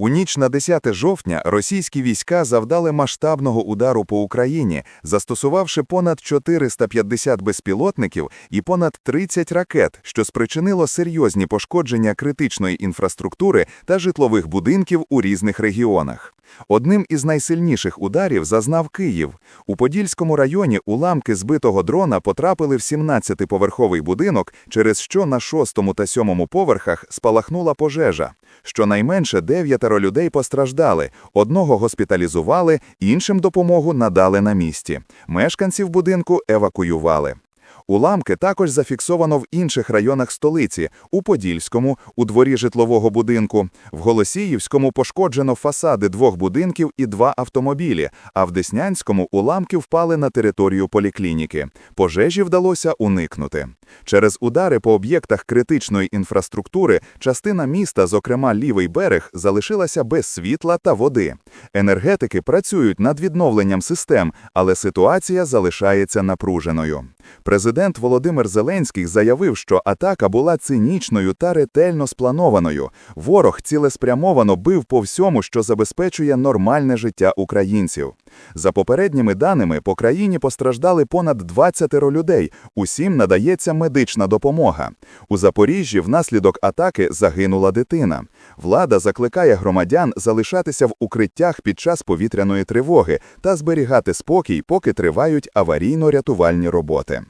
У ніч на 10 жовтня російські війська завдали масштабного удару по Україні, застосувавши понад 450 безпілотників і понад 30 ракет, що спричинило серйозні пошкодження критичної інфраструктури та житлових будинків у різних регіонах. Одним із найсильніших ударів зазнав Київ. У Подільському районі уламки збитого дрона потрапили в 17-поверховий будинок, через що на шостому та сьомому поверхах спалахнула пожежа. Щонайменше дев'ятеро людей постраждали, одного госпіталізували, іншим допомогу надали на місці. Мешканців будинку евакуювали. Уламки також зафіксовано в інших районах столиці – у Подільському, у дворі житлового будинку. В Голосіївському пошкоджено фасади двох будинків і два автомобілі, а в Деснянському уламки впали на територію поліклініки. Пожежі вдалося уникнути. Через удари по об'єктах критичної інфраструктури частина міста, зокрема лівий берег, залишилася без світла та води. Енергетики працюють над відновленням систем, але ситуація залишається напруженою. Президент Володимир Зеленський заявив, що атака була цинічною та ретельно спланованою. Ворог цілеспрямовано бив по всьому, що забезпечує нормальне життя українців. За попередніми даними, по країні постраждали понад 20 людей, усім надається медична допомога. У Запоріжжі внаслідок атаки загинула дитина. Влада закликає громадян залишатися в укриттях під час повітряної тривоги та зберігати спокій, поки тривають аварійно-рятувальні роботи.